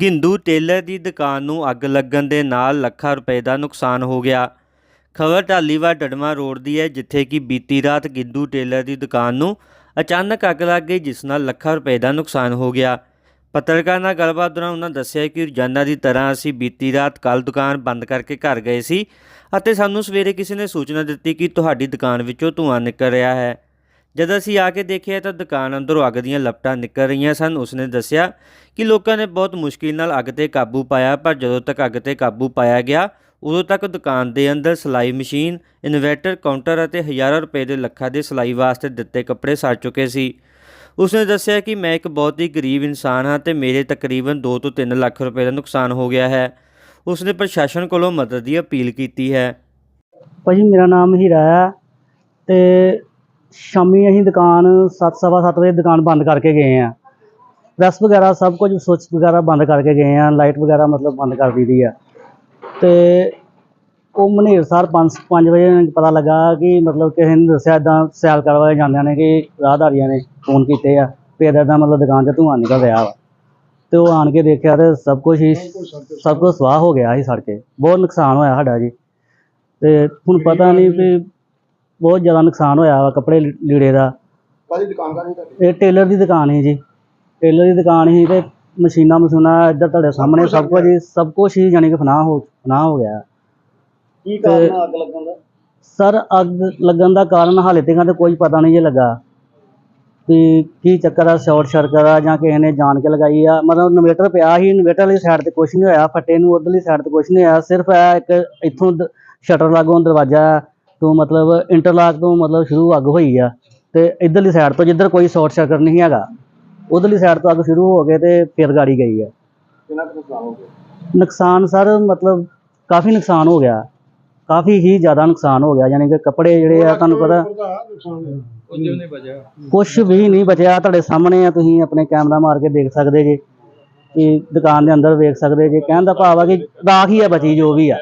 Gindu tailor ਦੀ ਦੁਕਾਨ ਨੂੰ ਅੱਗ ਲੱਗਣ ਦੇ ਨਾਲ ਲੱਖਾਂ ਰੁਪਏ ਦਾ ਨੁਕਸਾਨ ਹੋ ਗਿਆ। ਖਬਰ ਢਾਲੀਵਾਲ ਡੜਮਾ ਰੋਡ ਦੀ ਹੈ, ਜਿੱਥੇ ਕਿ ਬੀਤੀ ਰਾਤ ਗਿੰਦੂ ਟੇਲਰ ਦੀ ਦੁਕਾਨ ਨੂੰ ਅਚਾਨਕ ਅੱਗ ਲੱਗ ਗਈ, ਜਿਸ ਨਾਲ ਲੱਖਾਂ ਰੁਪਏ ਦਾ ਨੁਕਸਾਨ ਹੋ ਗਿਆ। ਪੱਤਰਕਾਰ ਨਾਲ ਗੱਲਬਾਤ ਦੌਰਾਨ ਉਹਨਾਂ ਦੱਸਿਆ ਕਿ ਰੋਜ਼ਾਨਾ ਦੀ ਤਰ੍ਹਾਂ ਅਸੀਂ ਬੀਤੀ ਰਾਤ ਕੱਲ ਦੁਕਾਨ ਬੰਦ ਕਰਕੇ ਘਰ ਗਏ ਸੀ ਅਤੇ ਸਾਨੂੰ ਸਵੇਰੇ ਕਿਸੇ ਨੇ ਸੂਚਨਾ ਦਿੱਤੀ ਕਿ ਤੁਹਾਡੀ ਦੁਕਾਨ ਵਿੱਚੋਂ ਧੂੰਆਂ ਨਿਕਲ ਰਿਹਾ ਹੈ। ਜਦ ਅਸੀਂ ਆ ਕੇ ਦੇਖਿਆ ਤਾਂ ਦੁਕਾਨ ਅੰਦਰੋਂ ਅੱਗ ਦੀਆਂ ਲਪਟਾਂ ਨਿਕਲ ਰਹੀਆਂ ਸਨ। ਉਸਨੇ ਦੱਸਿਆ ਕਿ ਲੋਕਾਂ ਨੇ ਬਹੁਤ ਮੁਸ਼ਕਿਲ ਨਾਲ ਅੱਗ ਤੇ ਕਾਬੂ ਪਾਇਆ, ਪਰ ਜਦੋਂ ਤੱਕ ਅੱਗ ਤੇ ਕਾਬੂ ਪਾਇਆ ਗਿਆ, ਉਦੋਂ ਤੱਕ ਦੁਕਾਨ ਦੇ ਅੰਦਰ ਸਿਲਾਈ ਮਸ਼ੀਨ, ਇਨਵਰਟਰ, ਕਾਊਂਟਰ ਅਤੇ ਹਜ਼ਾਰਾਂ ਰੁਪਏ ਦੇ ਲੱਖਾਂ ਦੇ ਸਿਲਾਈ ਵਾਸਤੇ ਦਿੱਤੇ ਕੱਪੜੇ ਸੜ ਚੁੱਕੇ ਸੀ। ਉਸਨੇ ਦੱਸਿਆ ਕਿ ਮੈਂ ਇੱਕ ਬਹੁਤ ਹੀ ਗਰੀਬ ਇਨਸਾਨ ਹਾਂ ਤੇ ਮੇਰੇ ਤਕਰੀਬਨ 2 ਤੋਂ 3 ਲੱਖ ਰੁਪਏ ਦਾ ਨੁਕਸਾਨ ਹੋ ਗਿਆ ਹੈ। ਉਸਨੇ ਪ੍ਰਸ਼ਾਸਨ ਕੋਲੋਂ ਮਦਦ ਦੀ ਅਪੀਲ ਕੀਤੀ ਹੈ। ਭਾਜੀ, ਮੇਰਾ ਨਾਮ ਹੀਰਾ ਹੈ ਤੇ ਸ਼ਾਮੀ ਅਸੀਂ ਦੁਕਾਨ ਸੱਤ, ਸਵਾ ਸੱਤ ਵਜੇ ਦੁਕਾਨ ਬੰਦ ਕਰਕੇ ਗਏ ਆ ਪ੍ਰੈਸ ਵਗੈਰਾ ਸਭ ਕੁਝ ਸੁੱਚ ਵਗੈਰਾ ਬੰਦ ਕਰਕੇ ਗਏ ਆ ਲਾਈਟ ਵਗੈਰਾ ਮਤਲਬ ਬੰਦ ਕਰ ਦਿੱਤੀ ਆ। ਤੇ ਉਹ ਮਨੇਰ ਸਰ 5 5 ਵਜੇ ਪਤਾ ਲੱਗਾ ਕਿ ਮਤਲਬ ਕਿਸੇ ਨੇ ਦੱਸਿਆ ਇਦਾਂ ਸੈਲ ਕਰਵਾਏ ਜਾਂਦੇ ਨੇ ਕਿ ਰਾਹਦਾਰੀਆਂ ਨੇ ਫੋਨ ਕੀਤੇ ਆ ਵੀ ਇੱਦਾਂ ਇੱਦਾਂ ਮਤਲਬ ਦੁਕਾਨ 'ਚ ਧੂੰਆਂ ਨਿਕਲ ਰਿਹਾ ਵਾ। ਤੇ ਉਹ ਆਣ ਕੇ ਦੇਖਿਆ ਤੇ ਸਭ ਕੁਝ ਹੀ ਸਭ ਕੁਝ ਸਵਾਹ ਹੋ ਗਿਆ ਸੀ ਸੜ ਕੇ ਬਹੁਤ ਨੁਕਸਾਨ ਹੋਇਆ ਸਾਡਾ ਜੀ। ਤੇ ਹੁਣ ਪਤਾ ਨਹੀਂ ਵੀ ਬਹੁਤ ਜ਼ਿਆਦਾ ਨੁਕਸਾਨ ਹੋਇਆ ਵਾ ਕੱਪੜੇ ਲੀੜੇ ਦਾ। ਕਾਹਦੀ ਦੁਕਾਨ ਕਾਹਦੀ ਤੁਹਾਡੀ? ਇਹ ਟੇਲਰ ਦੀ ਦੁਕਾਨ ਹੈ ਜੀ। ਟੇਲਰ ਦੀ ਦੁਕਾਨ ਹੀ ਤੇ ਮਸ਼ੀਨਾਂ ਮਸ਼ੂਨਾਂ ਇੱਧਰ ਤੁਹਾਡੇ ਸਾਹਮਣੇ ਸਭ ਕੁਝ ਹੀ ਸਭ ਕੁਝ ਹੀ ਜਾਣੀ ਕਿ ਫਨਾਹ ਹੋ ਫਨਾਹ ਹੋ ਗਿਆ। ਕੀ ਕਾਰਨ ਆ ਅੱਗ ਲੱਗਣ ਦਾ? ਸਰ ਅੱਗ ਲੱਗਣ ਦਾ ਕਾਰਨ ਹਾਲੇ ਤੱਕ ਤਾਂ ਕੋਈ ਪਤਾ ਨਹੀਂ ਜੇ ਲੱਗਾ। ਵੀ ਕੀ ਚੱਕਰ ਆ ਸ਼ਾਰਟ ਸਰਕਟ ਆ ਜਾਂ ਕਿਸੇ ਨੇ ਜਾਣ ਕੇ ਲਗਾਈ ਆ। ਮਤਲਬ ਇਨਵੇਟਰ ਪਿਆ ਸੀ ਇਨਵੇਟਰ ਵਾਲੀ ਸਾਈਡ ਤੇ ਕੁਝ ਨਹੀਂ ਹੋਇਆ ਫੱਟੇ ਨੂੰ ਉਧਰਲੀ ਸਾਈਡ ਤੇ ਕੁਝ ਨਹੀਂ ਹੋਇਆ। ਸਿਰਫ ਇਹ ਇੱਕ ਇੱਥੋਂ ਸ਼ਟਰ ਲਾਗੋਂ ਦਰਵਾਜ਼ਾ ਤੋਂ ਮਤਲਬ ਇੰਟਰਲਾਕ ਤੋਂ ਮਤਲਬ ਸ਼ੁਰੂ ਅੱਗ ਹੋਈ ਆ ਤੇ ਇਧਰਲੀ ਸਾਈਡ ਤੋਂ ਜਿੱਧਰ ਕੋਈ ਸ਼ਾਰਟ ਸਰਕਟ ਨਹੀਂ ਹੈਗਾ ਉਧਰਲੀ ਸਾਈਡ ਤੋਂ ਅੱਗ ਸ਼ੁਰੂ ਹੋ ਕੇ ਤੇ ਫਿਰ ਗਾੜੀ ਗਈ ਆ। ਕਿੰਨਾ ਕੁ ਨੁਕਸਾਨ ਹੋ ਗਿਆ? ਨੁਕਸਾਨ ਸਰ ਮਤਲਬ ਕਾਫੀ ਨੁਕਸਾਨ ਹੋ ਗਿਆ। ਕਾਫੀ ਹੀ ਜ਼ਿਆਦਾ ਨੁਕਸਾਨ ਹੋ ਗਿਆ ਯਾਨੀ ਕਿ ਕੱਪੜੇ ਜਿਹੜੇ ਆ ਤੁਹਾਨੂੰ ਪਤਾ ਕੁਝ ਵੀ ਨਹੀਂ ਬਚਿਆ ਤੁਹਾਡੇ ਸਾਹਮਣੇ ਆ ਤੁਸੀਂ ਆਪਣੇ ਕੈਮਰਾ ਮਾਰ ਕੇ ਦੇਖ ਸਕਦੇ ਜੇ ਕਿ ਦੁਕਾਨ ਦੇ ਅੰਦਰ ਵੇਖ ਸਕਦੇ ਜੇ ਕਹਿਣ ਦਾ ਭਾਵ ਆ ਕਿ ਰਾਖ ਹੀ ਆ ਬਚੀ ਜੋ ਵੀ ਆ।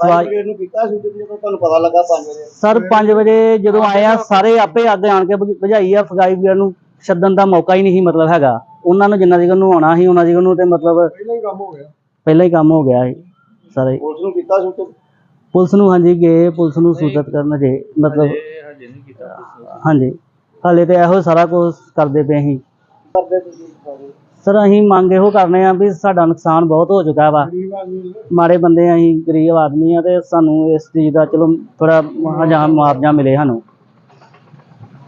ਸਵਾਲ ਨੂੰ ਕੀਤਾ ਸੀ ਜਦੋਂ ਤੁਹਾਨੂੰ ਪਤਾ ਲੱਗਾ 5 ਵਜੇ। ਸਰ 5 ਵਜੇ ਜਦੋਂ ਆਏ ਆ ਸਾਰੇ ਆਪੇ ਅੱਗ ਆਣ ਕੇ ਬੁਝਾਈ ਆ। ਫਗਾਈ ਵੀਰ ਨੂੰ ਛੱਡਣ ਦਾ ਮੌਕਾ ਹੀ ਨਹੀਂ ਮਤਲਬ ਹੈਗਾ। ਉਹਨਾਂ ਨੂੰ ਜਿੰਨਾ ਜਿਗਰ ਨੂੰ ਆਉਣਾ ਸੀ ਉਹਨਾਂ ਜਿਗਰ ਨੂੰ ਤੇ ਮਤਲਬ ਪਹਿਲਾਂ ਹੀ ਕੰਮ ਹੋ ਗਿਆ। ਪਹਿਲਾਂ ਹੀ ਕੰਮ ਹੋ ਗਿਆ ਸੀ ਸਾਰੇ। ਪੁਲਿਸ ਨੂੰ ਕੀਤਾ ਸੀ ਤੇ ਪੁਲਿਸ ਨੂੰ ਹਾਂਜੀ ਗਏ ਪੁਲਿਸ ਨੂੰ ਸੂਚਿਤ ਕਰਨ ਜੇ ਮਤਲਬ ਹਾਂਜੀ ਹਾਲੇ ਤੇ ਇਹੋ ਸਾਰਾ ਕੁਝ ਕਰਦੇ ਪਏ ਅਸੀਂ ਕਰਦੇ ਤੁਸੀਂ ਸਾਰੇ ਸਰ ਅਸੀਂ ਮੰਗ ਇਹੋ ਕਰਨੇ ਆ ਵੀ ਸਾਡਾ ਨੁਕਸਾਨ ਬਹੁਤ ਹੋ ਚੁੱਕਾ ਵਾ। ਗਰੀਬ ਆਦਮੀ ਮਾੜੇ ਬੰਦੇ ਆ ਅਸੀਂ ਗਰੀਬ ਆਦਮੀ ਆ ਤੇ ਸਾਨੂੰ ਇਸ ਚੀਜ਼ ਦਾ ਚਲੋ ਥੋੜਾ ਜਾਂ ਮੁਆਵਜ਼ਾ ਮਿਲੇ ਸਾਨੂੰ।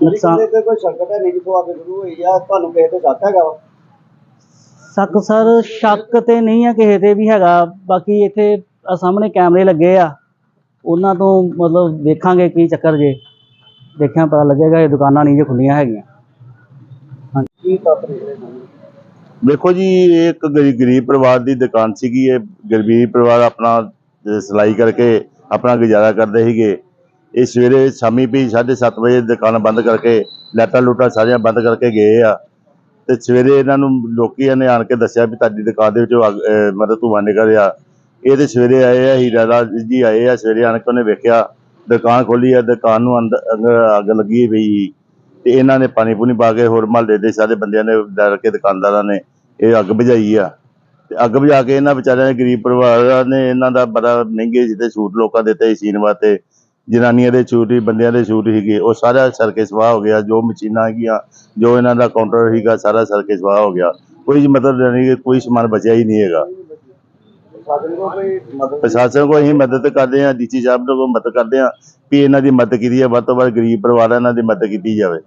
ਨੁਕਸਾਨ ਨੁਕਸਾਨ ਤੇ ਕੋਈ ਸੰਕਟ ਹੈ ਨਹੀਂ ਜਿੱਥੋਂ ਅੱਗ ਸ਼ੁਰੂ ਹੋਈ ਆ ਤੁਹਾਨੂੰ ਕਿਸੇ ਤੇ ਸ਼ੱਕ ਹੈਗਾ ਵਾ? ਸ਼ੱਕ ਸਰ ਸ਼ੱਕ ਤੇ ਨਹੀਂ ਆ ਕਿਸੇ ਤੇ ਵੀ ਹੈਗਾ। ਬਾਕੀ ਇੱਥੇ ਆਹ ਸਾਹਮਣੇ ਕੈਮਰੇ ਲੱਗੇ ਆ। ਉਹਨਾਂ ਤੋਂ ਮਤਲਬ ਵੇਖਾਂਗੇ ਕੀ ਚੱਕਰ ਜੇ। ਦੇਖਿਆ ਪਤਾ ਲੱਗੇਗਾ ਇਹ ਦੁਕਾਨਾਂ ਨਹੀਂ ਜੇ ਖੁੱਲੀਆਂ ਹੈਗੀਆਂ। ਕੀ ਤੱਤ ਰਹੇ ਦੇਖੋ ਜੀ ਇਹ ਇੱਕ ਗਰੀ- ਗਰੀਬ ਪਰਿਵਾਰ ਦੀ ਦੁਕਾਨ ਸੀਗੀ। ਇਹ ਗਰੀਬ ਪਰਿਵਾਰ ਆਪਣਾ ਅਹ, ਸਿਲਾਈ ਕਰਕੇ ਆਪਣਾ ਗੁਜ਼ਾਰਾ ਕਰਦੇ ਸੀਗੇ। ਇਹ ਸਵੇਰੇ ਸ਼ਾਮੀ ਵੀ 7:30 ਵਜੇ ਦੁਕਾਨ ਬੰਦ ਕਰਕੇ ਲਾਈਟਾਂ ਲੂਟਾਂ ਸਾਰੀਆਂ ਬੰਦ ਕਰਕੇ ਗਏ ਆ। ਤੇ ਸਵੇਰੇ ਇਹਨਾਂ ਨੂੰ ਲੋਕੀਆਂ ਨੇ ਆਣ ਕੇ ਦੱਸਿਆ ਵੀ ਤੁਹਾਡੀ ਦੁਕਾਨ ਦੇ ਵਿੱਚੋਂ ਅੱਗ- ਅਹ, ਮਤਲਬ ਧੂੰਆਂ ਨਿਕਲ ਰਿਹਾ। ਇਹ ਤੇ ਸਵੇਰੇ ਆਏ ਆ ਹੀਰਾ ਰਾਜ ਜੀ ਆਏ ਆ ਸਵੇਰੇ ਆਣ ਕੇ ਉਹਨੇ ਵੇਖਿਆ ਦੁਕਾਨ ਖੋਲੀ ਆ ਦੁਕਾਨ ਨੂੰ ਅੰਦਰ ਅੰਦਰ ਅੱਗ ਲੱਗੀ ਪਈ। ਸੀ ਤੇ ਇਹਨਾਂ ਨੇ ਪਾਣੀ ਪੂਣੀ ਪਾ ਕੇ ਹੋਰ ਮਹੱਲੇ ਦੇ ਸਾਰੇ ਬੰਦਿਆਂ ਨੇ ਡਰ ਕੇ ਦੁਕਾਨਦਾਰਾਂ ਨੇ ਇਹ ਅੱਗ ਬੁਝਾਈ ਆ। ਤੇ ਅੱਗ ਬੁਝਾ ਕੇ ਇਹਨਾਂ ਵਿਚਾਰਿਆਂ ਨੇ ਗਰੀਬ ਪਰਿਵਾਰਾਂ ਨੇ ਇਹਨਾਂ ਦਾ ਬੜਾ ਮਹਿੰਗੇ ਜਿਹਦੇ ਸੂਟ ਲੋਕਾਂ ਦੇ ਦਿੱਤੇ ਸੀ ਸੀਨ ਵਾਸਤੇ ਜਨਾਨੀਆਂ ਦੇ ਸੂਟ ਹੀ ਬੰਦਿਆਂ ਦੇ ਸੂਟ ਸੀਗੇ। ਉਹ ਸਾਰਾ ਸਰਕੇ ਸਵਾਹ ਹੋ ਗਿਆ। ਜੋ ਮਸ਼ੀਨਾਂ ਹੈਗੀਆਂ ਜੋ ਇਹਨਾਂ ਦਾ ਕਾਊਂਟਰ ਸੀਗਾ ਸਾਰਾ ਸਰਕੇ ਸਵਾਹ ਹੋ ਗਿਆ। ਕੋਈ ਮਤਲਬ ਨਹੀਂ ਕਿ ਕੋਈ ਸਮਾਨ ਬਚਿਆ ਹੀ ਨਹੀਂ ਹੈਗਾ। ਪ੍ਰਸ਼ਾਸਨ ਕੋਲ ਅਸੀਂ ਮਦਦ ਕਰਦੇ ਹਾਂ। ਡੀਸੀ ਸਾਹਿਬ ਤੋਂ ਮਦਦ ਕਰਦੇ ਹਾਂ ਵੀ ਇਹਨਾਂ ਦੀ ਮਦਦ ਕੀਤੀ ਜਾਵੇ। ਵੱਧ ਤੋਂ ਵੱਧ ਗਰੀਬ ਪਰਿਵਾਰਾਂ ਇਹਨਾਂ ਦੀ ਮਦਦ ਕੀਤੀ ਜਾਵੇ।